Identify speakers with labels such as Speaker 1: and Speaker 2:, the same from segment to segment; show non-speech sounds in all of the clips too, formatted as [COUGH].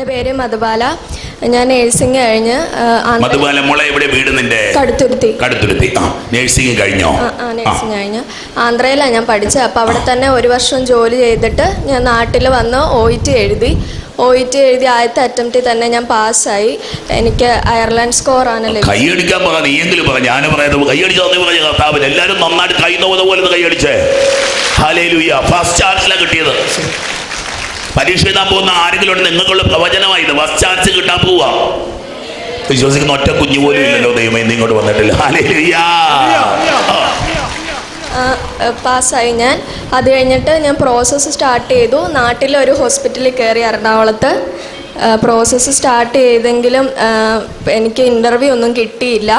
Speaker 1: എന്റെ പേര് മധുബാല. ഞാൻ നേഴ്സിംഗ് കഴിഞ്ഞ്
Speaker 2: മധുബാല മോളെ എവിടെ വീട് നിന്റെ?
Speaker 1: കടുത്തുരുത്തി.
Speaker 2: കടുത്തുരുത്തി. ആ നേഴ്സിംഗ് കഴിഞ്ഞോ?
Speaker 1: ആ നേഴ്സിംഗ് കഴിഞ്ഞു. ആന്ധ്രയിലാണ് ഞാൻ പഠിച്ചത് അപ്പോൾ അവിടെ തന്നെ ഒരു വർഷം ജോലി ചെയ്തിട്ട് ഞാൻ നാട്ടിൽ വന്ന് ഒ എഴുതി. ഒ ടി എഴുതി ആദ്യത്തെ അറ്റംപ്റ്റിൽ തന്നെ ഞാൻ പാസ്സായി. എനിക്ക് അയർലൻഡ് സ്കോർ ലഭിച്ചത്.
Speaker 2: കൈയടിക്കാൻ പറ നീയെങ്കിലും പറഞ്ഞു ഞാൻ പറയുന്നത് കൈയടിച്ചു പറഞ്ഞ കർത്താവിന്. എല്ലാവരും നന്നായിട്ട് കൈ നോക്കുന്ന പോലെ കൈയടിച്ചേ ഹാലേലുയ്യ ഫസ്റ്റ് ചാൻസിലാണ് കിട്ടിയത്. പരീക്ഷ എഴുതാൻ പോകുന്ന ആരെങ്കിലും ഉണ്ട്? നിങ്ങൾക്കുള്ള പ്രവചനമായത് ഫസ്റ്റ് ചാൻസ് കിട്ടാൻ പോവാ. വിശ്വസിക്കുന്ന ഒറ്റ കുഞ്ഞു പോലും ഇല്ലല്ലോ ദൈവം നീ ഇങ്ങോട്ട് വന്നിട്ടില്ല.
Speaker 1: പാസ്സായി ഞാൻ. അത് കഴിഞ്ഞിട്ട് ഞാൻ പ്രോസസ്സ് സ്റ്റാർട്ട് ചെയ്തു. നാട്ടിലെ ഒരു ഹോസ്പിറ്റലിൽ കയറി എറണാകുളത്ത്. പ്രോസസ്സ് സ്റ്റാർട്ട് ചെയ്തെങ്കിലും എനിക്ക് ഇന്റർവ്യൂ ഒന്നും കിട്ടിയില്ല.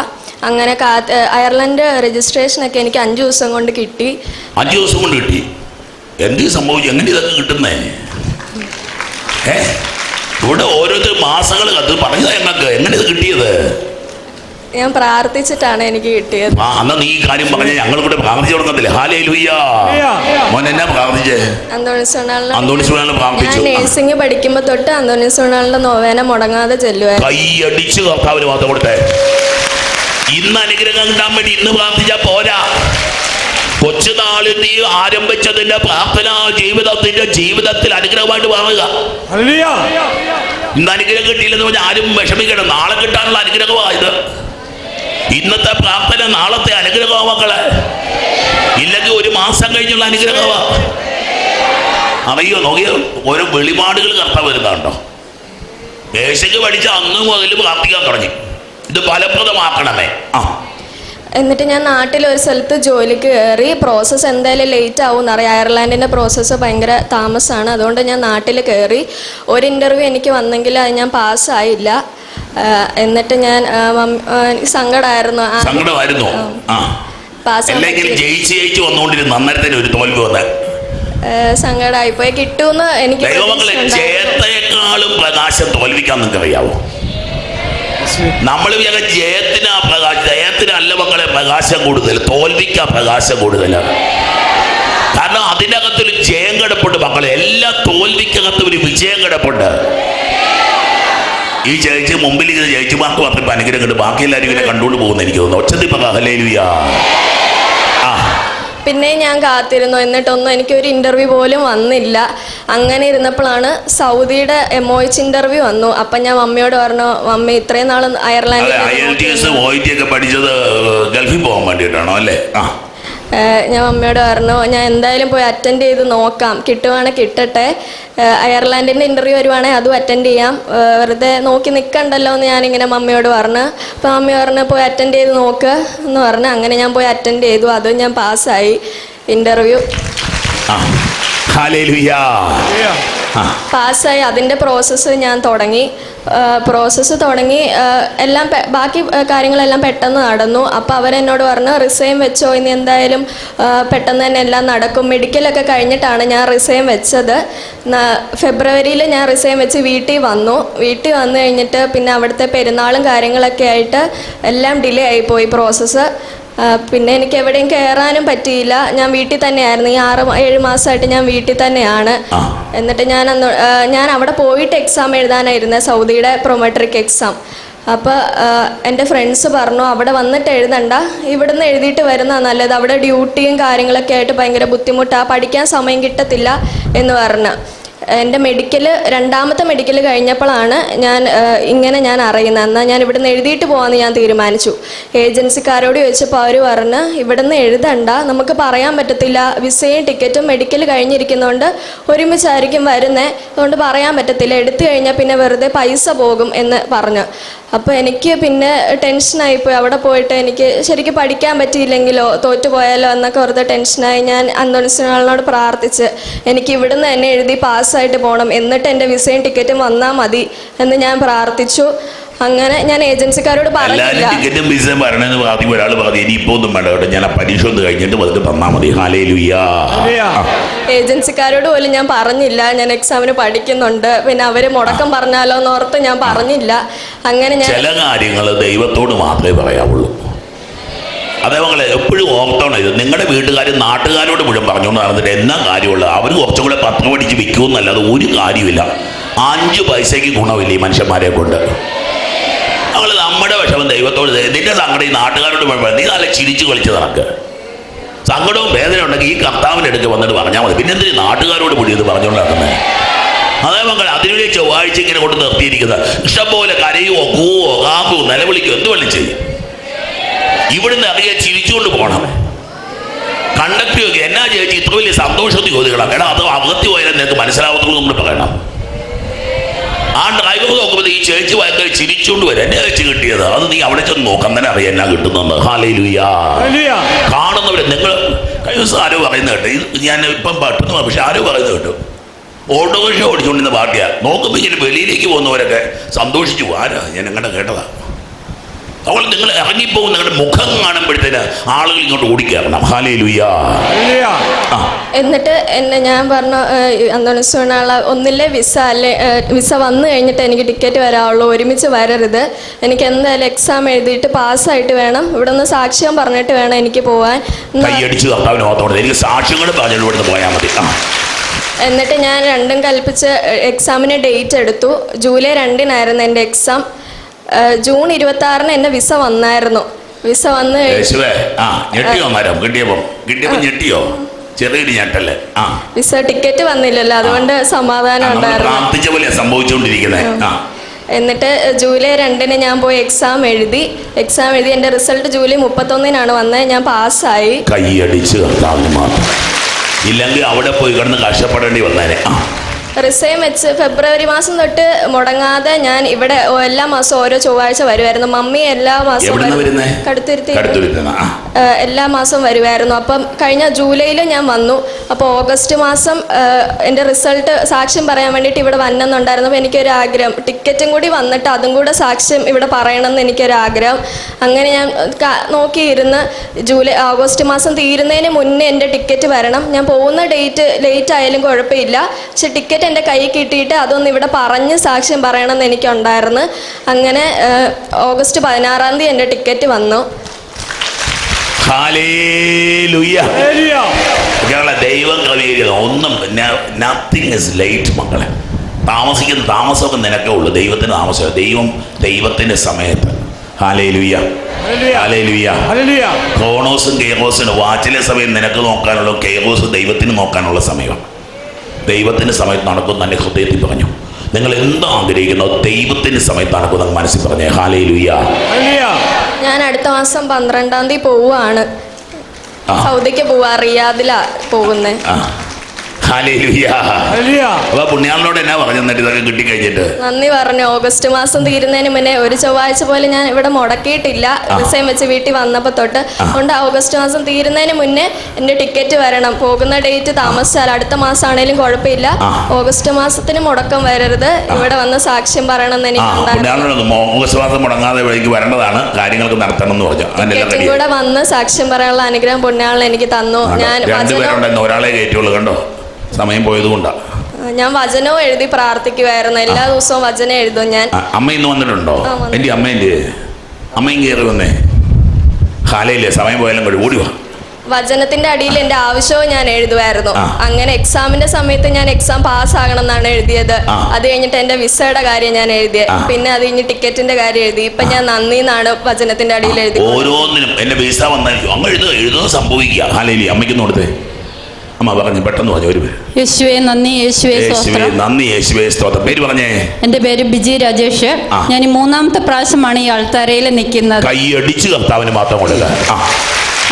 Speaker 1: അങ്ങനെ കാത്ത് അയർലൻഡ് രജിസ്ട്രേഷനൊക്കെ എനിക്ക് അഞ്ച് ദിവസം കൊണ്ട് കിട്ടി.
Speaker 2: അഞ്ച് ദിവസം കൊണ്ട് കിട്ടി. എന്ത് സംഭവിച്ചു? എങ്ങനെ ഇതൊക്കെ കിട്ടുന്നേ? ഏ? ഇവിടെ ഓരോരുത്തർ മാസങ്ങൾ കത്ത് പറഞ്ഞതാ ഞങ്ങൾക്ക്. എങ്ങനെ ഇത് കിട്ടിയത്?
Speaker 1: ഞാൻ പ്രാർത്ഥിച്ചിട്ടാണ് എനിക്ക് കിട്ടിയത്.
Speaker 2: ആ അന്ന് നീ ഈ കാര്യം പറഞ്ഞ ഞങ്ങൾ കൂടെ പ്രാർത്ഥിച്ചു കൊടുക്കത്തില്ലേ ഹാലേ ലുയ്യ മോൻ എന്നാ പ്രാർത്ഥിച്ചേ?
Speaker 1: അന്തോണിസോണാളിന്
Speaker 2: അന്തോണിസ്വനാണ്
Speaker 1: ഞാൻ
Speaker 2: പ്രാർത്ഥിച്ചു.
Speaker 1: നേഴ്സിംഗ് പഠിക്കുമ്പോൾ തൊട്ട് അന്തോണിസോണാളിന്റെ നോവേന മുടങ്ങാതെ ചെല്ലുവായിരുന്നു.
Speaker 2: കൈയടിച്ച് കർത്താവിന് മാത്രം കൊടുത്തേ. ഇന്ന് അനുഗ്രഹം കിട്ടാൻ വേണ്ടി ഇന്ന് പ്രാർത്ഥിച്ചാ പോരാ. കൊച്ചുനാളിൽ നീ ആരംഭിച്ചതിന്റെ പ്രാർത്ഥന ജീവിതത്തിന്റെ ജീവിതത്തിൽ അനുഗ്രഹമായിട്ട് മാറുക ഇന്ന് അനുഗ്രഹം കിട്ടിയില്ലെന്ന് പറഞ്ഞാൽ ആരും വിഷമിക്കണം നാളെ കിട്ടാനുള്ള അനുഗ്രഹമായത് ഇന്നത്തെ പ്രാർത്ഥന നാളത്തെ അനുഗ്രഹമാ മക്കളെ. ഇല്ലെങ്കിൽ ഒരു മാസം കഴിഞ്ഞുള്ള അനുഗ്രഹമാ. അറിയോ? നോക്കിയോ ഓരോ വെളിപാടുകൾ കർത്താവ് വരുന്നുണ്ടോ ദേശക്ക് പഠിച്ച അന്ന് മുതൽ പ്രാർത്ഥിക്കാൻ തുടങ്ങി. ഇത് ഫലപ്രദമാക്കണമേ. ആ.
Speaker 1: എന്നിട്ട് ഞാൻ നാട്ടിൽ ഒരു സ്ഥലത്ത് ജോലിക്ക് കയറി. പ്രോസസ്സ് എന്തായാലും ലേറ്റ് ആവും എന്നറിയാം. അയർലാൻഡിന്റെ പ്രോസസ്സ് ഭയങ്കര താമസമാണ് അതുകൊണ്ട് ഞാൻ നാട്ടിൽ കയറി. ഒരു ഇന്റർവ്യൂ എനിക്ക് വന്നെങ്കിൽ അത് ഞാൻ പാസ്സായില്ല എന്നിട്ട് ഞാൻ സങ്കടമായിരുന്നു?
Speaker 2: സങ്കടമായിരുന്നു അല്ലെങ്കിൽ ജയിച്ച് ജയിച്ച് വന്നുകൊണ്ടിരുന്ന അന്നേരത്തിന് ഒരു തോൽവി വന്ന്?
Speaker 1: സങ്കടമായിപ്പോയി കിട്ടുമെന്ന് എനിക്ക്
Speaker 2: ജയത്തെക്കാളും പ്രകാശം തോൽവിക്കാൻ നിങ്ങൾക്ക് അറിയാവോ നമ്മൾ വിചാരിച്ച ജയത്തിന് പ്രകാശം ജയത്തിനല്ല മക്കളെ പ്രകാശം കൂടുതൽ തോൽവിക്കാ പ്രകാശം കൂടുതൽ കാരണം അതിനകത്തൊരു ജയം കിടപ്പുണ്ട് മക്കളെ എല്ലാ തോൽവിക്കകത്തും ഒരു വിജയം കിടപ്പുണ്ട്. ഈ ജയിച്ച് മുമ്പിൽ ഇത് ജയിച്ചുമാർക്ക് മാത്രം ഇപ്പം അനുഗ്രഹം കിട്ടും. ബാക്കി എല്ലാവരും ഇങ്ങനെ കണ്ടുകൊണ്ട് പോകുന്ന എനിക്ക് തോന്നുന്നു. ഒച്ചതി ആ
Speaker 1: പിന്നെ ഞാൻ കാത്തിരുന്നു. എന്നിട്ടൊന്നും എനിക്കൊരു ഇന്റർവ്യൂ പോലും വന്നില്ല. അങ്ങനെ ഇരുന്നപ്പോഴാണ് സൗദിയുടെ എം ഒ എച്ച് ഇന്റർവ്യൂ വന്നു. അപ്പം ഞാൻ മമ്മിയോട് പറഞ്ഞു മമ്മി ഇത്രയും നാൾ
Speaker 2: അയർലാൻഡ്
Speaker 1: അയർലാൻഡിൽ
Speaker 2: പഠിച്ചത് ഗൾഫിൽ പോകാൻ വേണ്ടിയിട്ടാണോ അല്ലേ? ആ.
Speaker 1: ഞാൻ മമ്മിയോട് പറഞ്ഞു ഞാൻ എന്തായാലും പോയി അറ്റൻഡ് ചെയ്ത് നോക്കാം. കിട്ടുവാണെങ്കിൽ കിട്ടട്ടെ. അയർലാൻഡിന്റെ ഇന്റർവ്യൂ വരുവാണെങ്കിൽ അതും അറ്റൻഡ് ചെയ്യാം. വെറുതെ നോക്കി നിൽക്കണ്ടല്ലോ എന്ന് ഞാനിങ്ങനെ മമ്മിയോട് പറഞ്ഞു. അപ്പോൾ മമ്മി പറഞ്ഞു പോയി അറ്റൻഡ് ചെയ്ത് നോക്ക് എന്ന് പറഞ്ഞു. അങ്ങനെ ഞാൻ പോയി അറ്റൻഡ് ചെയ്തു. അതും ഞാൻ പാസ്സായി.
Speaker 2: ഇന്റർവ്യൂ
Speaker 1: പാസ്സായി. അതിന്റെ പ്രോസസ്സ് ഞാൻ തുടങ്ങി. പ്രോസസ്സ് തുടങ്ങി. എല്ലാം ബാക്കി കാര്യങ്ങളെല്ലാം പെട്ടെന്ന് നടന്നു. അപ്പോൾ അവരെന്നോട് പറഞ്ഞു റിസൈൻ വെച്ചോ ഇനി എന്തായാലും പെട്ടെന്ന് തന്നെ എല്ലാം നടക്കും. മെഡിക്കലൊക്കെ കഴിഞ്ഞിട്ടാണ് ഞാൻ റിസൈൻ വെച്ചത്. ഫെബ്രുവരിയിൽ ഞാൻ റിസൈൻ വെച്ച് വീട്ടിൽ വന്നു. വീട്ടിൽ വന്നു കഴിഞ്ഞിട്ട് പിന്നെ അവിടുത്തെ പെരുന്നാളും കാര്യങ്ങളൊക്കെ ആയിട്ട് എല്ലാം ഡിലേ ആയിപ്പോയി പ്രോസസ്സ് പിന്നെ എനിക്ക് എവിടെയും കയറാനും പറ്റിയില്ല. ഞാൻ വീട്ടിൽ തന്നെയായിരുന്നു. ഈ ആറ് ഏഴ് മാസമായിട്ട് ഞാൻ വീട്ടിൽ തന്നെയാണ്. എന്നിട്ട് ഞാൻ അന്ന് ഞാൻ അവിടെ പോയിട്ട് എക്സാം എഴുതാനായിരുന്നു. സൗദിയുടെ പ്രൊമട്രിക് എക്സാം അപ്പോൾ എന്റെ ഫ്രണ്ട്സ് പറഞ്ഞു അവിടെ വന്നിട്ട് എഴുതണ്ട. ഇവിടുന്ന് എഴുതിയിട്ട് വരുന്ന നല്ലത്. അവിടെ ഡ്യൂട്ടിയും കാര്യങ്ങളൊക്കെ ആയിട്ട് ഭയങ്കര ബുദ്ധിമുട്ടാ. പഠിക്കാൻ സമയം കിട്ടത്തില്ല. എന്ന് പറഞ്ഞു. എന്റെ മെഡിക്കൽ രണ്ടാമത്തെ മെഡിക്കൽ കഴിഞ്ഞപ്പോഴാണ് ഞാൻ ഇങ്ങനെ ഞാൻ അറിയുന്നത്. എന്നാൽ ഞാൻ ഇവിടുന്ന് എഴുതിയിട്ട് പോകാമെന്ന് ഞാൻ തീരുമാനിച്ചു. ഏജൻസിക്കാരോട് ചോദിച്ചപ്പോൾ അവർ പറഞ്ഞ് ഇവിടുന്ന് എഴുതണ്ട നമുക്ക് പറയാൻ പറ്റത്തില്ല. വിസയും ടിക്കറ്റും മെഡിക്കൽ കഴിഞ്ഞിരിക്കുന്നതുകൊണ്ട് ഒരുമിച്ചായിരിക്കും വരുന്നത് അതുകൊണ്ട് പറയാൻ പറ്റത്തില്ല. എടുത്തു കഴിഞ്ഞാൽ പിന്നെ വെറുതെ പൈസ പോകും എന്ന് പറഞ്ഞു. അപ്പോൾ എനിക്ക് പിന്നെ ടെൻഷനായിപ്പോയി അവിടെ പോയിട്ട് എനിക്ക് ശരിക്കും പഠിക്കാൻ പറ്റിയില്ലെങ്കിലോ തോറ്റുപോയാലോ എന്നൊക്കെ വെറുതെ ടെൻഷനായി ഞാൻ അന്തോണിസിനോട് പ്രാർത്ഥിച്ച് എനിക്ക് ഇവിടുന്ന് തന്നെ എഴുതി പാസ്സായിട്ട് പോകണം എന്നിട്ട് എന്റെ വിസയും ടിക്കറ്റും വന്നാൽ മതി എന്ന് ഞാൻ പ്രാർത്ഥിച്ചു. അങ്ങനെ ഞാൻ ഏജൻസിക്കാരോട് പറഞ്ഞില്ല.
Speaker 2: എല്ലാവരും ടിക്കറ്റും പ്രാർത്ഥിക്കും ഒരാൾ പറഞ്ഞു ഇനിയിപ്പോ ഒന്നും വേണ്ട കേട്ടോ. ഞാൻ ആ പരീക്ഷ ഒന്ന് കഴിഞ്ഞിട്ട് വന്നിട്ട് തന്നാ മതി.
Speaker 1: ഏജൻസിക്കാരോട് പോലും ഞാൻ പറഞ്ഞില്ല. ഞാൻ എക്സാമിന് പഠിക്കുന്നുണ്ട്. പിന്നെ അവർ മുടക്കം പറഞ്ഞാലോ എന്നോർത്ത് ഞാൻ പറഞ്ഞില്ല. അങ്ങനെ ഞാൻ
Speaker 2: ചില കാര്യങ്ങൾ ദൈവത്തോട് മാത്രമേ പറയാവുള്ളൂ. അതേ മകളെ എപ്പോഴും ഓർത്തോണം ഇത്. നിങ്ങളുടെ വീട്ടുകാരും നാട്ടുകാരോട് മുഴുവൻ പറഞ്ഞുകൊണ്ട് നടന്നിട്ട് എന്നാ കാര്യമുള്ളത്? അവർ കുറച്ചും കൂടെ പത്രം പഠിച്ച് വിൽക്കുമെന്നല്ലാതെ ഒരു കാര്യമില്ല അഞ്ച് പൈസയ്ക്ക് ഗുണമില്ല ഈ മനുഷ്യന്മാരെ കൊണ്ട്. നമ്മുടെ വിഷമം ദൈവത്തോട് നിന്റെ സങ്കടം ഈ നാട്ടുകാരോട് നീ നല്ല ചിരിച്ചു കളിച്ച് നടക്കുക സങ്കടവും വേദന ഉണ്ടെങ്കിൽ ഈ കർത്താവിന്റെ അടുക്ക് വന്നിട്ട് പറഞ്ഞാൽ മതി. പിന്നെ എന്തിനു നാട്ടുകാരോട് കൂടി ഇത് പറഞ്ഞുകൊണ്ട് നടക്കുന്നത് അതേ മക്കൾ അതിനുവേണ്ടി ചൊവ്വാഴ്ച ഇങ്ങനെ കൊണ്ട് നിർത്തിയിരിക്കുന്നത്. ഇഷ്ടംപോലെ കരയുവോ കൂവോ കാക്കോ നിലവിളിക്കോ എന്ത് വെള്ളം ചെയ്യും. ഇവിടുന്ന് അറിയാൻ ചിരിച്ചുകൊണ്ട് പോകണം. കണ്ടക്ടർ എന്നാ ചേച്ചി ഇത്ര വലിയ സന്തോഷത്തിൽ ചോദിക്കണം. എടാ അത് അകത്തി പോയാലും നിനക്ക് മനസ്സിലാവത്തുള്ളൂ നമ്മൾ പറയണം. ആ ഡ്രൈവർ നോക്കുമ്പോൾ ഈ ചേച്ചി ഭയങ്കര ചിരിച്ചുകൊണ്ട് വരും. എന്നെ ചേച്ചി കിട്ടിയത്. അത് നീ അവിടെ ചെന്ന് നോക്കാൻ തന്നെ അറിയാം എന്നാ
Speaker 3: കിട്ടുന്നു
Speaker 2: കാണുന്നവരെ നിങ്ങൾ കഴിഞ്ഞ ദിവസം ആരോ പറയുന്നത് കേട്ടോ. ഞാൻ ഇപ്പം പെട്ടെന്ന് പക്ഷെ ആരോ പറയുന്നത് കേട്ടോ. ഓട്ടോറിക്ഷ ഓടിച്ചുകൊണ്ടിരുന്ന പാട്ടിയാണ് നോക്കുമ്പോൾ ഇങ്ങനെ വെളിയിലേക്ക് പോകുന്നവരൊക്കെ സന്തോഷിച്ചു. ആരാ? ഞാൻ എങ്ങനെ കേട്ടതാ. അപ്പോൾ നിങ്ങൾ ഇറങ്ങിപ്പോകും നിങ്ങളുടെ മുഖം കാണുമ്പോഴത്തേന് ആളുകൾ ഇങ്ങോട്ട് ഓടിക്കയറണം. ഹാലേ ലുയ്യാ
Speaker 1: എന്നിട്ട് എന്നെ ഞാൻ പറഞ്ഞു അന്തോണിസോണാള ഒന്നില്ലേ വിസ? അല്ലെ വിസ വന്നു കഴിഞ്ഞിട്ട് എനിക്ക് ടിക്കറ്റ് വരാവുള്ളൂ ഒരുമിച്ച് വരരുത്. എനിക്ക് എന്തായാലും എക്സാം എഴുതിയിട്ട് പാസ്സായിട്ട് വേണം. ഇവിടെ നിന്ന് സാക്ഷ്യം പറഞ്ഞിട്ട് വേണം എനിക്ക് പോവാൻ.
Speaker 2: കൈയടിച്ച് കർത്താവിന് ഓർത്തോണ്ട് എനിക്ക് സാക്ഷ്യങ്ങൾ പറഞ്ഞിട്ട് ഇവിടുന്ന് പോയാൽ മതി. ആ.
Speaker 1: എന്നിട്ട് ഞാൻ രണ്ടും കൽപ്പിച്ച് എക്സാമിന് ഡേറ്റ് എടുത്തു. ജൂലൈ രണ്ടിനായിരുന്നു എന്റെ എക്സാം ജൂൺ ഇരുപത്തി ആറിന് എന്നെ വിസ വന്നായിരുന്നു. വിസ വന്ന്
Speaker 2: ഞെട്ടിയോ മരം കിട്ടിയപ്പം? കിട്ടിയപ്പോൾ ഞെട്ടിയോ? ചെറിയൊരു ഞെട്ടല്ലേ ആ.
Speaker 1: വിസ ടിക്കറ്റ് വന്നില്ലല്ലോ അതുകൊണ്ട് സമാധാനം
Speaker 2: നമ്മൾ
Speaker 1: ഉണ്ടായിരുന്നു.
Speaker 2: പ്രാർത്ഥിച്ച പോലെ സംഭവിച്ചുകൊണ്ടിരിക്കുന്നത്
Speaker 1: എന്നിട്ട് ജൂലൈ രണ്ടിന് ഞാൻ പോയി എക്സാം എഴുതി. എക്സാം എഴുതി എന്റെ റിസൾട്ട് ജൂലൈ മുപ്പത്തൊന്നിനാണ് വന്നത്. ഞാൻ പാസ്സായി.
Speaker 2: കൈയടിച്ച് കർത്താവിന് മാത്രം. ഇല്ലെങ്കിൽ അവിടെ പോയി കിടന്ന് കഷ്ടപ്പെടേണ്ടി വന്നേനെ. ആ.
Speaker 1: റിസൈൻ വെച്ച് ഫെബ്രുവരി മാസം തൊട്ട് മുടങ്ങാതെ ഞാൻ ഇവിടെ എല്ലാ മാസവും ഓരോ ചൊവ്വാഴ്ച വരുമായിരുന്നു മമ്മി എല്ലാ മാസവും കടുത്തുരുത്തി എല്ലാ മാസവും വരുമായിരുന്നു അപ്പം കഴിഞ്ഞ ജൂലൈയിൽ ഞാൻ വന്നു. അപ്പോൾ ഓഗസ്റ്റ് മാസം എന്റെ റിസൾട്ട് സാക്ഷ്യം പറയാൻ വേണ്ടിയിട്ട് ഇവിടെ വന്നെന്നുണ്ടായിരുന്നു. അപ്പോൾ എനിക്കൊരു ആഗ്രഹം ടിക്കറ്റും കൂടി വന്നിട്ട് അതും കൂടെ സാക്ഷ്യം ഇവിടെ പറയണമെന്ന് എനിക്കൊരു ആഗ്രഹം അങ്ങനെ ഞാൻ നോക്കിയിരുന്ന് ജൂലൈ ഓഗസ്റ്റ് മാസം തീരുന്നതിന് മുന്നേ എന്റെ ടിക്കറ്റ് വരണം. ഞാൻ പോകുന്ന ഡേറ്റ് ലേറ്റ് ആയാലും കുഴപ്പമില്ല. പക്ഷെ ടിക്കറ്റ് എന്റെ കൈ കിട്ടിയിട്ട് അതൊന്ന് ഇവിടെ പറഞ്ഞ് സാക്ഷ്യം പറയണമെന്ന് എനിക്കുണ്ടായിരുന്നു. അങ്ങനെ ഓഗസ്റ്റ് പതിനാറാം തീയതി എന്റെ ടിക്കറ്റ് വന്നു.
Speaker 2: ദൈവം ഒന്നും നത്തിങ് ഇസ് ലേറ്റ് മക്കളെ. താമസിക്കുന്ന താമസമൊക്കെ നിനക്കേ ഉള്ളൂ. ദൈവത്തിന് താമസം ദൈവം ദൈവത്തിന്റെ സമയത്ത്. ക്രോണോസും കെയറോസിനും വാച്ചിലെ സമയം നിനക്ക് നോക്കാനുള്ള കേറോസ് ദൈവത്തിന് നോക്കാനുള്ള സമയമാണ്. ദൈവത്തിന്റെ സമയത്ത് നടക്കും തന്നെ ഹൃദയത്തിൽ പറഞ്ഞു. നിങ്ങൾ എന്താ ആഗ്രഹിക്കുന്നോ ദൈവത്തിന്റെ സമയത്ത് നടക്കും മനസ്സിൽ പറഞ്ഞേ. ഹാലേലുയ്യ
Speaker 3: ലുയ
Speaker 1: ഞാൻ അടുത്ത മാസം പന്ത്രണ്ടാം തീയതി പോവുകയാണ്. സൗദിക്ക് പോവാ റിയാദിലാ പോകുന്നേ.
Speaker 2: അപ്പൊ പുണ്യാളിനോട് എന്നാ പറഞ്ഞു? എന്നിട്ട് ഇതൊക്കെ കിട്ടിക്കഴിഞ്ഞിട്ട്.
Speaker 1: നന്ദി പറഞ്ഞു. ഓഗസ്റ്റ് മാസം തീരുന്നതിന് മുന്നേ ഒരു ചൊവ്വാഴ്ച പോലെ ഞാൻ ഇവിടെ മുടക്കിയിട്ടില്ല. ദിവസം വെച്ച് വീട്ടിൽ വന്നപ്പോ തൊട്ട് അതുകൊണ്ട് ഓഗസ്റ്റ് മാസം തീരുന്നതിന് മുന്നേ എന്റെ ടിക്കറ്റ് വരണം. പോകുന്ന ഡേറ്റ് താമസിച്ചാൽ അടുത്ത മാസം ആണെങ്കിലും കുഴപ്പമില്ല ഓഗസ്റ്റ് മാസത്തിന് മുടക്കം വരരുത്. ഇവിടെ വന്ന് സാക്ഷ്യം പറയണമെന്ന്
Speaker 2: ആ.
Speaker 1: എനിക്ക് ഉണ്ടായിരുന്നു
Speaker 2: പുണ്യാളിനോട് മുടങ്ങാതെ വരേണ്ടതാണ്. കാര്യങ്ങൾക്ക് നടത്തണം എന്ന് പറഞ്ഞു.
Speaker 1: ഇവിടെ വന്ന് സാക്ഷ്യം പറയാനുള്ള അനുഗ്രഹം പുണ്യാളിനെ എനിക്ക് തന്നു. ഞാൻ
Speaker 2: ഒരാളെ കയറ്റുള്ളൂ കണ്ടോ? സമയം പോയതുകൊണ്ടാണ്
Speaker 1: ഞാൻ വചനവും എഴുതി പ്രാർത്ഥിക്കുമായിരുന്നു എല്ലാ ദിവസവും വചനം എഴുതും ഞാൻ.
Speaker 2: അമ്മ ഇന്ന് വന്നിട്ടുണ്ടോ. എന്റെ അമ്മേന്റെ അമ്മയും കയറി വന്നേ. ഹാലയില്ലേ സമയം പോയാലും കൂടി ഓടി വാ.
Speaker 1: വചനത്തിന്റെ അടിയിൽ എന്റെ ആവശ്യവും ഞാൻ എഴുതുമായിരുന്നു അങ്ങനെ എക്സാമിന്റെ സമയത്ത് ഞാൻ എക്സാം പാസ് ആകണം എന്നാണ് എഴുതിയത്. അത് കഴിഞ്ഞിട്ട് എന്റെ വിസയുടെ കാര്യം ഞാൻ എഴുതിയത് പിന്നെ അത് കഴിഞ്ഞ് ടിക്കറ്റിന്റെ കാര്യം എഴുതി. ഇപ്പൊ ഞാൻ നന്ദി എന്നാണ് വചനത്തിന്റെ അടിയിൽ എഴുതി
Speaker 2: ഓരോന്നിനും എന്റെ വിസ വന്നായിരിക്കും. അങ്ങ് എഴുതുക എഴുതുക സംഭവിക്കുക. അമ്മയ്ക്ക് കൊടുത്തേ. അമ്മ പറഞ്ഞു പെട്ടെന്ന് പറഞ്ഞു ഒരു പേര്
Speaker 4: യേശുവെ നന്ദി യേശുവെ
Speaker 2: യേശുവേ
Speaker 4: സ്തോത്രം.
Speaker 2: നന്ദി യേശുവേ സ്തോത്രം. പേര് പറഞ്ഞേ.
Speaker 4: എന്റെ പേര് ബിജി രാജേഷ്. ഞാൻ മൂന്നാമത്തെ പ്രാവശ്യമാണ് ഈ ആൾത്താരയിൽ നിൽക്കുന്നത്.
Speaker 2: കൈയടിച്ച് കർത്താവിന് മാത്രം കൊണ്ടില്ല ആ.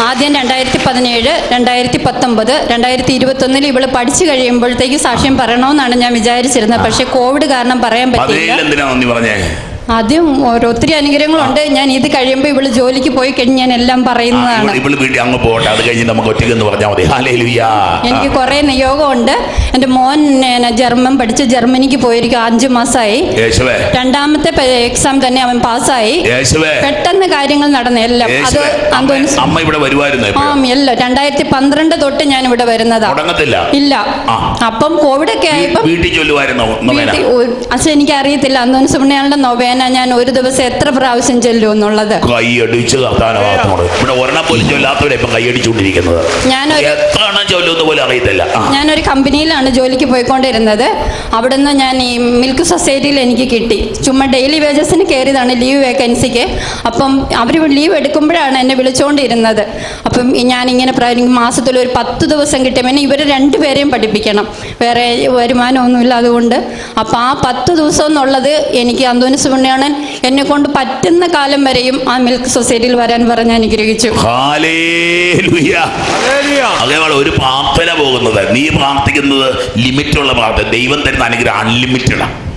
Speaker 4: ആദ്യം രണ്ടായിരത്തി പതിനേഴ് രണ്ടായിരത്തി പത്തൊമ്പത് രണ്ടായിരത്തി ഇരുപത്തൊന്നിൽ ഇവൾ പഠിച്ചു കഴിയുമ്പോഴത്തേക്ക് സാക്ഷ്യം പറയണമെന്നാണ് ഞാൻ വിചാരിച്ചിരുന്നത്. പക്ഷെ കോവിഡ് കാരണം പറയാൻ പറ്റില്ല ആദ്യം ഒത്തിരി അനുഗ്രഹങ്ങളുണ്ട്. ഞാൻ ഇത് കഴിയുമ്പോൾ ഇവൾ ജോലിക്ക് പോയി കഴിഞ്ഞ് ഞാൻ എല്ലാം പറയുന്നതാണ്.
Speaker 2: ഇവൾ വീട്ടിൽ അങ്ങ് പോകട്ടെ. അത് കഴിഞ്ഞ് നമുക്ക് ഒറ്റയ്ക്ക് എന്ന് പറഞ്ഞാൽ മതി.
Speaker 4: എനിക്ക് കുറെ നിയോഗമുണ്ട്. എന്റെ മോൻ ജർമ്മൻ പഠിച്ച് ജർമ്മനിക്ക് പോയിരിക്കും. അഞ്ചു മാസമായി രണ്ടാമത്തെ എക്സാം തന്നെ അവൻ പാസ്സായി. പെട്ടെന്ന് കാര്യങ്ങൾ നടന്നു എല്ലാം. അത്
Speaker 2: അമ്മ ഇവിടെ വരുമായിരുന്നു
Speaker 4: ആ എല്ലാം. രണ്ടായിരത്തി പന്ത്രണ്ട് തൊട്ട് ഞാൻ ഇവിടെ
Speaker 2: വരുന്നതാണ്
Speaker 4: ഇല്ല. അപ്പം കോവിഡ് ഒക്കെ ആയപ്പോ
Speaker 2: വീട്ടിൽ
Speaker 4: പക്ഷെ എനിക്ക് അറിയത്തില്ല അന്തോനി സുബ്രഹ്മണ്യാളുടെ നൊവേന ഞാൻ ഒരു ദിവസം എത്ര പ്രാവശ്യം ചെല്ലും എന്നുള്ളത്?
Speaker 2: കൈയടിച്ച് കർത്താന ഭാഗത്തോട് ഇവിടെ ഒരെണ്ണം പോലും ചൊല്ലാത്തവരെ ഇപ്പം കൈയടിച്ചുകൊണ്ടിരിക്കുന്നത്.
Speaker 4: ഞാനൊരു
Speaker 2: എത്ര എന്താണെന്ന് ചൊല്ലുന്ന പോലും അറിയത്തില്ല.
Speaker 4: ഞാനൊരു കമ്പനിയിലാണ് ജോലിക്ക് പോയിക്കൊണ്ടിരുന്നത്. അവിടുന്ന് ഞാൻ ഈ മിൽക്ക് സൊസൈറ്റിയിൽ എനിക്ക് കിട്ടി. ചുമ്മാ ഡെയിലി വേജസിന് കയറിയതാണ് ലീവ് വേക്കൻസിക്ക്. അപ്പം അവർ ലീവ് എടുക്കുമ്പോഴാണ് എന്നെ വിളിച്ചുകൊണ്ടിരുന്നത് അപ്പം ഞാൻ ഞാനിങ്ങനെ മാസത്തിൽ ഒരു പത്ത് ദിവസം കിട്ടിയ പിന്നെ ഇവർ രണ്ടുപേരെയും പഠിപ്പിക്കണം. വേറെ വരുമാനമൊന്നുമില്ല അതുകൊണ്ട് അപ്പം ആ പത്ത് ദിവസം എന്നുള്ളത് എനിക്ക് അന്തോനി സുബ്രഹ്മണ്യൻ എന്നെ കൊണ്ട് പറ്റുന്ന കാലം വരെയും ആ മിൽക്ക് സൊസൈറ്റിയിൽ വരാൻ പറഞ്ഞ് അനുഗ്രഹിച്ചു.
Speaker 2: ഒരു പ്രാർത്ഥന പോകുന്നത്. നീ പ്രാർത്ഥിക്കുന്നത് ലിമിറ്റുള്ള പ്രാർത്ഥന. ദൈവം തരുന്ന അനുഗ്രഹം അൺലിമിറ്റഡാണ്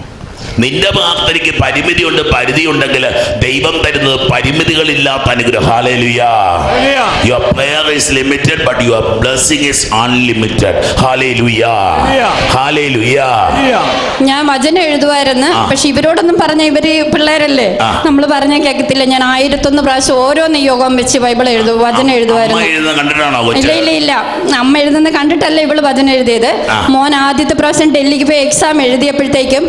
Speaker 2: നിന്റെ പ്രാർത്ഥനയ്ക്ക് പരിമിതിയുണ്ട് പരിധിയുണ്ടെങ്കിൽ ദൈവം തരുന്നത് പരിമിതികളില്ലാത്ത അനുഗ്രഹം.
Speaker 4: ഞാൻ വചനം എഴുതുമായിരുന്നു പക്ഷെ ഇവരോടൊന്നും പറഞ്ഞ ഇവർ പിള്ളേരല്ലേ? നമ്മൾ പറഞ്ഞ കേൾക്കത്തില്ല ഞാൻ ആയിരത്തൊന്ന് പ്രാവശ്യം ഓരോന്ന് യോഗം വെച്ച് ബൈബിൾ എഴുതും വചനം
Speaker 2: എഴുതുവായിരുന്നു.
Speaker 4: എഴുതുമായിരുന്നു ഇല്ല ഇല്ല ഇല്ല. അമ്മ എഴുതുന്ന കണ്ടിട്ടല്ല ഇവൾ വചനം എഴുതിയത്? മോൻ ആദ്യത്തെ പ്രാവശ്യം ഡൽഹിക്ക് പോയി എക്സാം എഴുതിയപ്പോഴത്തേക്കും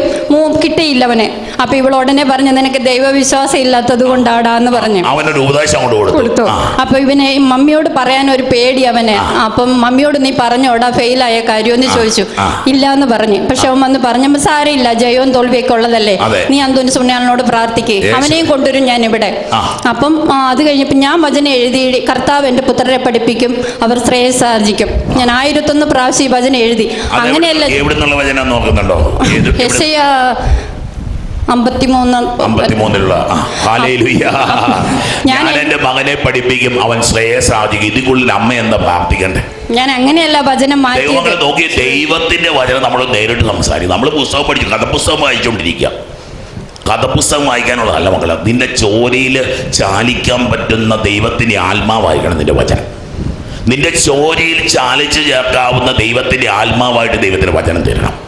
Speaker 4: അവന് അപ്പൊ ഇവൾ ഉടനെ പറഞ്ഞു നിനക്ക് ദൈവവിശ്വാസം ഇല്ലാത്തത് കൊണ്ടാടാന്ന് പറഞ്ഞു.
Speaker 2: അവനൊരു ഉപദേശം
Speaker 4: കൊടുത്തു. അപ്പൊ ഇവനെ മമ്മിയോട് പറയാൻ ഒരു പേടി അവന്. അപ്പം മമ്മിയോട് നീ പറഞ്ഞോടാ ഫെയിലായ കാര്യമെന്ന് ചോദിച്ചു. ഇല്ല എന്ന് പറഞ്ഞു. പക്ഷെ അവൻ വന്ന് പറഞ്ഞപ്പോ സാരമില്ല ജയവും തോൽവിയൊക്കെ ഉള്ളതല്ലേ. നീ അന്തോനി സുണ്യാളിനോട് പ്രാർത്ഥിക്കേ. അവനെയും കൊണ്ടുവരും ഞാൻ ഇവിടെ. അപ്പം അത് കഴിഞ്ഞപ്പോൾ ഞാൻ വചനം എഴുതി കർത്താവ് എന്റെ പുത്രരെ പഠിപ്പിക്കും അവർ ശ്രേയസാർജിക്കും ഞാൻ ആയിരത്തൊന്ന് പ്രാവശ്യം ഈ വചനം എഴുതി. അങ്ങനെയല്ല എസ്
Speaker 2: അമ്പത്തിമൂന്നിലുള്ള. [LAUGHS]
Speaker 4: ഞാൻ-
Speaker 2: എന്റെ മകനെ പഠിപ്പിക്കും അവൻ ശ്രേയസാധിക്കും ഇതിക്കുള്ളിൽ അമ്മ എന്താ പ്രാർത്ഥിക്കണ്ടേ?
Speaker 4: ഞാൻ അങ്ങനെയല്ല വചനം മാറ്റി
Speaker 2: ദൈവങ്ങളെ നോക്കി ദൈവത്തിന്റെ വചനം നമ്മൾ നേരിട്ട് സംസാരിക്കും. നമ്മൾ പുസ്തകം പഠിച്ചു കഥപുസ്തകം വായിച്ചുകൊണ്ടിരിക്കുക കഥപുസ്തകം വായിക്കാനുള്ളതല്ല മക്കളെ നിന്റെ ചോരയിൽ ചാലിക്കാൻ പറ്റുന്ന ദൈവത്തിന്റെ ആത്മാവായിരിക്കണം നിന്റെ വചനം. നിന്റെ ചോരയിൽ ചാലിച്ച് ചേർക്കാവുന്ന ദൈവത്തിന്റെ ആത്മാവായിട്ട് ദൈവത്തിന് വചനം തരണം.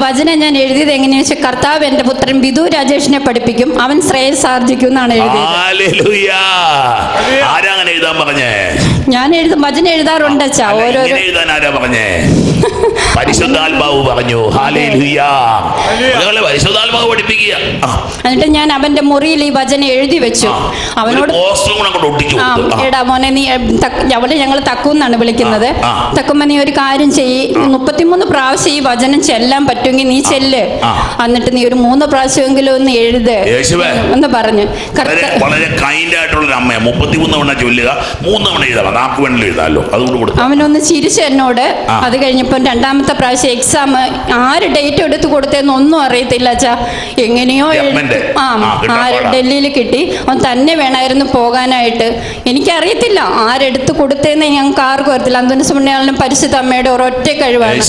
Speaker 4: വചനം ഞാൻ എഴുതിയത് എങ്ങനെയാ വെച്ചാൽ കർത്താവ് എന്റെ പുത്രൻ ബിദു രാജേഷിനെ പഠിപ്പിക്കും. അവൻ ശ്രേയസാർജിക്കും എന്നാണ് എഴുതിയത്.
Speaker 2: ഹാലേലുയ്യ. ആരാ അങ്ങനെ എഴുതാൻ പറഞ്ഞേ?
Speaker 4: ഞാൻ എഴുതും വചനം എഴുതാറുണ്ട് അച്ഛാ
Speaker 2: ഓരോ എഴുതാൻ ആരാ പറഞ്ഞേ? [LAUGHS] പരിശുദ്ധാത്മാവ് പറഞ്ഞു. പരിശുദ്ധാത്മാവ് പഠിപ്പിക്കുക.
Speaker 4: എന്നിട്ട് ഞാൻ അവന്റെ മുറിയിൽ ഈ വചനം എഴുതി വെച്ചു. അവനോട്. എടാ മോനെ നീ അവിടെ ഞങ്ങൾ തക്കുന്നാണ് വിളിക്കുന്നത്. തക്കുമ്പോ നീ ഒരു കാര്യം ചെയ്യ്. മുപ്പത്തിമൂന്ന് പ്രാവശ്യം ഈ വചനം ചെല്ലാൻ പറ്റുമെങ്കിൽ നീ ചെല്ല്. എന്നിട്ട് നീ ഒരു മൂന്ന് പ്രാവശ്യമെങ്കിലും ഒന്ന് എഴുത്.
Speaker 2: യേശുവേ.
Speaker 4: എന്ന് പറഞ്ഞു.
Speaker 2: വളരെ കൈൻഡ് ആയിട്ടുള്ള അമ്മയാ. മുപ്പത്തിമൂന്ന് തവണ ചൊല്ലുക. മൂന്ന് തവണ എഴുതാം. നാക്ക് വേണമെങ്കിലും എഴുതാമല്ലോ. അതുകൊണ്ട്
Speaker 4: അവനൊന്ന് ചിരിച്ചു എന്നോട്. അത് കഴിഞ്ഞപ്പോൾ രണ്ടാമത്തെ പ്രാവശ്യം എക്സാം ആര് ഡേറ്റ് എടുത്ത് കൊടുത്തേന്ന് ഒന്നും അറിയത്തില്ല അച്ഛാ. എങ്ങനെയോ ആ
Speaker 2: ആ, കിട്ടാൻ
Speaker 4: ആ
Speaker 2: പാടാ.
Speaker 4: ഡൽഹിയിൽ കിട്ടി. അവൻ തന്നെ വേണമായിരുന്നു പോകാനായിട്ട്. എനിക്കറിയത്തില്ല ആരെടുത്ത് കൊടുത്തേന്ന് ഞങ്ങൾക്ക് ആർക്കും അറിയത്തില്ല. അന്തോനി സുമണിയാളിനും പരിശുദ്ധ അമ്മയുടെ ഒരൊറ്റ കഴിവാണ്.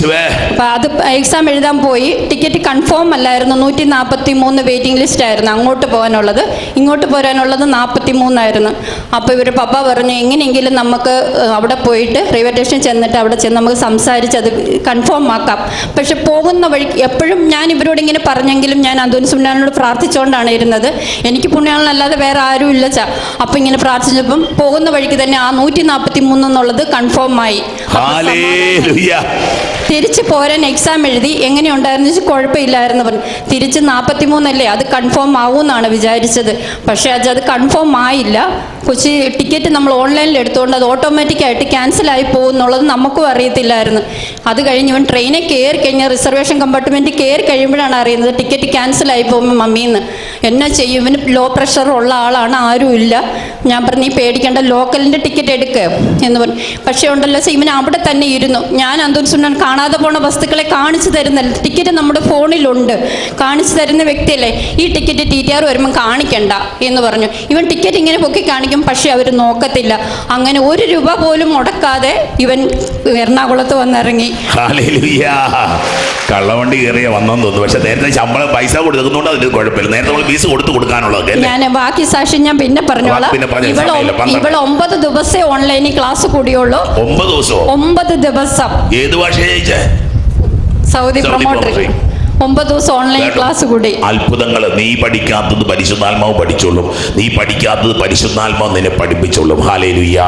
Speaker 4: അപ്പൊ അത് എക്സാം എഴുതാൻ പോയി. ടിക്കറ്റ് കൺഫേം അല്ലായിരുന്നു. നൂറ്റി നാൽപ്പത്തി മൂന്ന് വെയിറ്റിംഗ് ലിസ്റ്റ് ആയിരുന്നു അങ്ങോട്ട് പോകാനുള്ളത്. ഇങ്ങോട്ട് പോരാനുള്ളത് നാൽപ്പത്തി മൂന്നായിരുന്നു അപ്പോൾ ഇവർ പപ്പ പറഞ്ഞു എങ്ങനെയെങ്കിലും നമുക്ക് അവിടെ പോയിട്ട് റെയിൽവേ സ്റ്റേഷൻ ചെന്നിട്ട് അവിടെ ചെന്ന് നമുക്ക് സംസാരിച്ച് അത് കൺഫേം ആക്കാം. പക്ഷെ പോകുന്ന വഴിക്ക് എപ്പോഴും ഞാൻ ഇവരോട് ഇങ്ങനെ പറഞ്ഞെങ്കിലും ഞാൻ അന്തോനി സുണ്യാളിനോട് പ്രാർത്ഥിച്ചുകൊണ്ടാണ് ഇരുന്നത്. എനിക്ക് പുണ്യാളനല്ലാതെ വേറെ ആരും ഇല്ല ചാ. അപ്പം ഇങ്ങനെ പ്രാർത്ഥിച്ചപ്പം പോകുന്ന വഴിക്ക് തന്നെ ആ നൂറ്റി നാൽപ്പത്തി മൂന്ന് എന്നുള്ളത് കൺഫേം ആയി തിരിച്ച് പോരാൻ എക്സാം എഴുതി എങ്ങനെയുണ്ടായിരുന്നു വെച്ചാൽ കുഴപ്പമില്ലായിരുന്നു പറഞ്ഞു. തിരിച്ച് നാൽപ്പത്തി മൂന്നല്ലേ അത് കൺഫേം ആവുമെന്നാണ് വിചാരിച്ചത്. പക്ഷേ അത് അത് കൺഫേം ആയില്ല. കൊച്ചി ടിക്കറ്റ് നമ്മൾ ഓൺലൈനിൽ എടുത്തുകൊണ്ട് അത് ഓട്ടോമാറ്റിക്കായിട്ട് ക്യാൻസലായി പോകും എന്നുള്ളത് നമുക്കും അറിയത്തില്ലായിരുന്നു. അത് കഴിഞ്ഞ് ഇവൻ ട്രെയിനിൽ കയറി കഴിഞ്ഞാൽ റിസർവേഷൻ കമ്പാർട്ട്മെന്റ് കയറി കഴിയുമ്പോഴാണ് അറിയുന്നത് ടിക്കറ്റ് ക്യാൻസലായി പോകുമ്പോൾ മമ്മിന്ന്. എന്നാ ചെയ്യും? ഇവന് ലോ പ്രഷർ ഉള്ള ആളാണ് ഇല്ല. ഞാൻ പറഞ്ഞു നീ പേടിക്കേണ്ട ലോക്കലിന്റെ ടിക്കറ്റ് എടുക്ക് എന്ന് പറഞ്ഞു. പക്ഷേ ഉണ്ടല്ലോ സെ, ഇവൻ അവിടെ തന്നെ ഇരുന്നു. ഞാൻ അന്തോൻ സുണ്ണൻ കാണാതെ പോണ വസ്തുക്കളെ കാണിച്ചു തരുന്നല്ല ടിക്കറ്റ് നമ്മുടെ ഫോണിലുണ്ട്. കാണിച്ചു തരുന്ന വ്യക്തിയല്ലേ? ഈ ടിക്കറ്റ് ടി ടി ആർ വരുമ്പം കാണിക്കണ്ട എന്ന് പറഞ്ഞു. ഇവൻ ടിക്കറ്റ് ഇങ്ങനെ പൊക്കി കാണിക്കും പക്ഷേ അവർ നോക്കത്തില്ല. അങ്ങനെ ഒരു രൂപ പോലും മുടക്കാതെ ഇവൻ എറണാകുളത്ത് വന്നിറങ്ങി.
Speaker 2: കള്ളവണ്ടി കയറിയ തോന്നുന്നു. പക്ഷെ നേരത്തെ ശമ്പളം പൈസ കൊടുക്കുന്നതുകൊണ്ട് അതിന് കുഴപ്പമില്ല. നേരത്തെ നമ്മൾ ഫീസ് കൊടുത്തു കൊടുക്കാനുള്ളത്
Speaker 4: ഞാൻ ബാക്കി സാക്ഷി ഞാൻ പിന്നെ പറഞ്ഞോളാം. ഇവൾ ഒമ്പത് ദിവസേ ഓൺലൈനിൽ ക്ലാസ് കൂടിയുള്ളൂ.
Speaker 2: ഒമ്പത് ദിവസം?
Speaker 4: ഒമ്പത് ദിവസം.
Speaker 2: ഏത് ഭാഷ
Speaker 4: സൗദി
Speaker 2: പ്രൊമോട്ടറി.
Speaker 4: ഒമ്പത് ദിവസം ഓൺലൈൻ ക്ലാസ് കൂടി.
Speaker 2: അത്ഭുതങ്ങൾ നീ പഠിക്കാത്തത് പരിശുദ്ധാത്മാവ് പഠിച്ചോളും. നീ പഠിക്കാത്തത് പരിശുദ്ധാത്മാവ് നിന്നെ പഠിപ്പിച്ചോളും. ഹാലേ ലുയ്യാ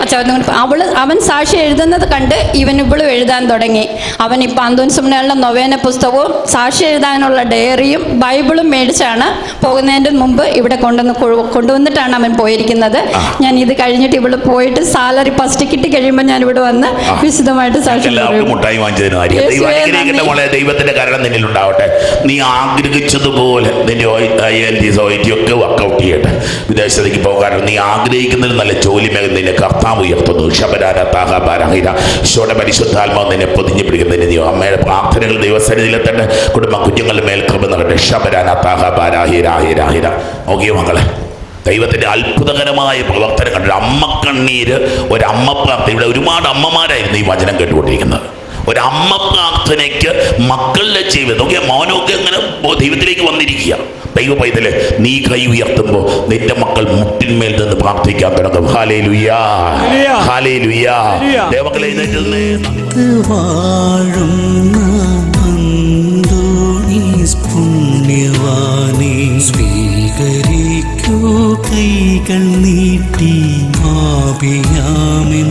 Speaker 4: അവൾ അവൾ അവൻ സാക്ഷി എഴുതുന്നത് കണ്ട് ഇവൻ ഇവളും എഴുതാൻ തുടങ്ങി. അവൻ ഇപ്പം അന്തോൻ സുമനയുടെ നൊവേന പുസ്തകവും സാക്ഷി എഴുതാനുള്ള ഡയറിയും ബൈബിളും മേടിച്ചാണ് പോകുന്നതിന്റെ മുമ്പ് ഇവിടെ കൊണ്ടുവന്ന് കൊണ്ടുവന്നിട്ടാണ് അവൻ പോയിരിക്കുന്നത്. ഞാൻ ഇത് കഴിഞ്ഞിട്ട് ഇവിടെ പോയിട്ട് സാലറി ഫസ്റ്റ് കിട്ടി കഴിയുമ്പോൾ ഞാൻ ഇവിടെ വന്ന് വിശദമായിട്ട് സാക്ഷി
Speaker 2: ദൈവത്തിന്റെ കരണം ഉണ്ടാവട്ടെ നീ ആഗ്രഹിച്ചതുപോലെ നിന്റെ ഐ എൽ ടി സൊസൈറ്റി ഒക്കെ വർക്കൗട്ട് ചെയ്യട്ടെ. വിദേശത്തേക്ക് പോകാനും നീ ആഗ്രഹിക്കുന്നതിൽ നല്ല ജോലി മേഖല നിന്നെ കർത്താവ് ഉയർത്തുന്നു. ശബരാര താഹാബാരഹിര ഈശോയുടെ പരിശുദ്ധാത്മാവ് നിന്നെ പൊതിഞ്ഞു പിടിക്കുന്നതിന് നീ അമ്മയുടെ പ്രാർത്ഥനകൾ ദൈവസന്നിധിയിലെത്തട്ടെ. കുടുംബ കുഞ്ഞുങ്ങളുടെ മേൽ കൃപ നടട്ടെ ശബരാന താഹാബാരാഹിരാഹിരാഹിര ഓക്കെ മകളെ ദൈവത്തിന്റെ അത്ഭുതകരമായ പ്രവർത്തനം കണ്ടൊരു അമ്മ കണ്ണീര് ഒരമ്മ പ്രാർത്ഥന. ഇവിടെ ഒരുപാട് അമ്മമാരായിരുന്നു ഈ വചനം കേട്ടുകൊണ്ടിരിക്കുന്നത്. ഒരമ്മ പ്രാർത്ഥനയ്ക്ക് മക്കളുടെ ജീവിതം. ഓക്കെ മോനൊക്കെ ഇങ്ങനെ ദൈവത്തിലേക്ക് വന്നിരിക്കുക. ദൈവ പൈതൽ നീ കൈ ഉയർത്തുമ്പോൾ നിന്റെ മക്കൾ മുട്ടിന്മേൽ നിന്ന് പ്രാർത്ഥിക്കാൻ തുടങ്ങും. ഹാലേ ലുയാ ഹാലേ ലുയാ ദേവക്കളെ
Speaker 3: സ്വീകരിക്കൂ കൈകൾ നീട്ടി ആപിയാമിൻ